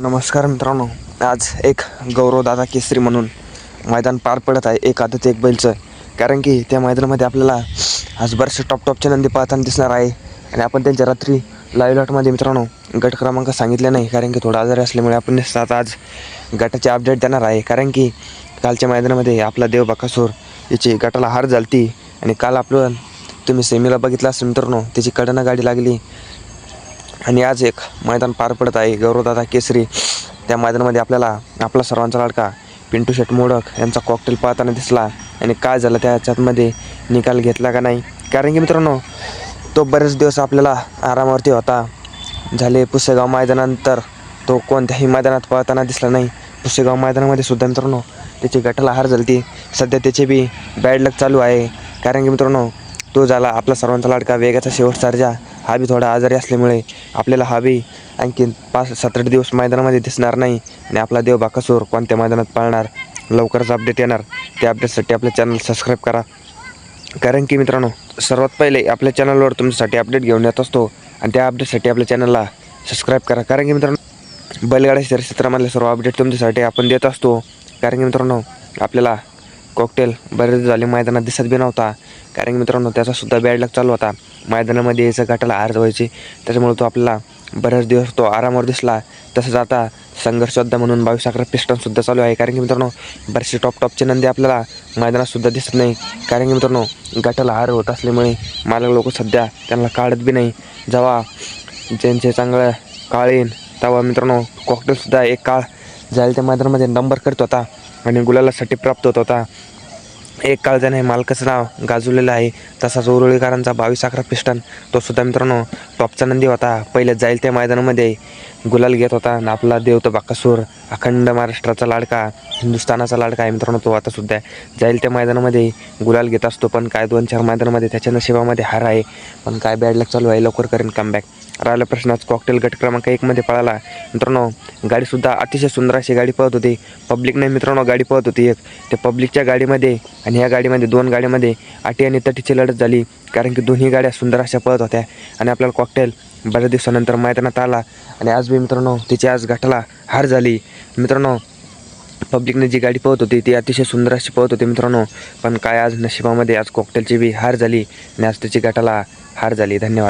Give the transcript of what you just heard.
नमस्कार मित्रांनो आज एक गौरवदादा केसरी म्हणून मैदान पार पडत आहे एक आदत एक बैलचं कारण की त्या मैदानामध्ये आपल्याला आज बरेचसे टॉप टॉपचे नंदी पाहताना दिसणार आहे. आणि आपण त्यांच्या रात्री लाईव्ह लॉटमध्ये मित्रांनो गट क्रमांक सांगितले नाही कारण की थोडा आजारी असल्यामुळे आपण निसतात आज गटाचे अपडेट देणार आहे. कारण की कालच्या मैदानामध्ये आपला देव बकासूर याची गटाला हार झालती. आणि काल आपलं तुम्ही सेमीला बघितलं असेल मित्रांनो त्याची कडनं गाडी लागली. आणि आज एक मैदान पार पडत आहे. गौरवदादा केसरी त्या मैदानामध्ये आपल्याला आपला सर्वांचा लाडका पिंटू शेट मोडक यांचा कॉकटेल पाहताना दिसला. आणि काय झालं त्याच्यातमध्ये निकाल घेतला का नाही? कारण की मित्रांनो तो बरेच दिवस आपल्याला आरामावरती होता. झाले पुसेगाव मैदानानंतर तो कोणत्याही मैदानात पळताना दिसला नाही. पुसेगाव मैदानामध्ये सुद्धा मित्रांनो त्याची गटाला हार झाली सध्या त्याचे बी बॅड लक चालू आहे. कारण की मित्रांनो तो झाला आपला सर्वांचा लाडका वेगाचा शेवटचा सर्जा हा बी थोडा आजारी असल्यामुळे आपल्याला हा बी आणखीन पाच सात आठ दिवस मैदानामध्ये दिसणार नाही आणि आपला देव बाकासूर कोणत्या मैदानात पाळणार लवकरच अपडेट येणार. त्या अपडेटसाठी आपलं चॅनल सबस्क्राईब करा. कारण की मित्रांनो सर्वात पहिले आपल्या चॅनलवर तुमच्यासाठी अपडेट घेऊन येत असतो आणि त्या अपडेटसाठी आपल्या चॅनलला सबस्क्राईब करा. कारण की मित्रांनो बैलगाड्या क्षेत्रामधले सर्व अपडेट तुमच्यासाठी आपण देत असतो. कारण की मित्रांनो आपल्याला कॉकटेल बरेच झाले मैदानात दिसत बी नव्हता. कारण की मित्रांनो त्याचा सुद्धा बॅड लक चालू होता. मैदानामध्ये यायचं गटाला हार व्हायची त्याच्यामुळे तो आपल्याला बऱ्याच दिवस तो आरामावर दिसला. तसंच आता संघर्षसुद्धा म्हणून बावीस अकरा पिस्टनसुद्धा चालू आहे. कारण की मित्रांनो बरेचसे टॉप टॉपचे नंदी आपल्याला मैदानात सुद्धा दिसत नाही. कारण की मित्रांनो गटाला हार होत असल्यामुळे मालक लोक सध्या त्यांना काढत बी नाही. जेव्हा ज्यांचे चांगलं काळ येईन तेव्हा मित्रांनो कॉकटेलसुद्धा एक काळ जायला त्या मैदानामध्ये नंबर करत होता. आणि गुलालासाठी प्राप्त होत होता. एक काळ हे मालकाचं नाव गाजवलेलं आहे. तसाच उरुळीकरांचा बावीस अकरा पिस्टन. तो सुद्धा मित्रांनो टॉपचा नंदी होता. पहिले जाईल त्या मैदानामध्ये. गुलाल घेत होता आणि आपला देव तो बाकासूर. अखंड महाराष्ट्राचा लाडका हिंदुस्थानाचा लाडका आहे मित्रांनो तो आता सुद्धा. जाईल त्या मैदानामध्ये. गुलाल घेत असतो पण काय दोन चार मैदानामध्ये त्याच्या नशिबामध्ये हार आहे. पण काय बॅड लक चालू आहे लवकर करेन कमबॅक राहिला प्रश्नाच कॉकटेल गट क्रमांक एकमध्ये पळाला. मित्रांनो गाडीसुद्धा अतिशय सुंदर अशी गाडी पळत होती. पब्लिकने मित्रांनो गाडी पळत होती एक. त्या पब्लिकच्या गाडीमध्ये आणि या गाडीमध्ये दोन गाड्यामध्ये अटी आणि तटीची लढत झाली. कारण की दोन्ही गाड्या सुंदर अशा पळत होत्या. आणि आपल्याला कॉकटेल बऱ्याच दिवसानंतर मैदानात आला. आणि आज बी मित्रांनो तिची आज गटाला हार झाली. मित्रांनो पब्लिकने जी गाडी पळत होती ती अतिशय सुंदर अशी पळत होती मित्रांनो. पण काय आज नशिबामध्ये आज कॉकटेलची बी हार झाली. आणि आज तिची गटाला हार झाली. धन्यवाद.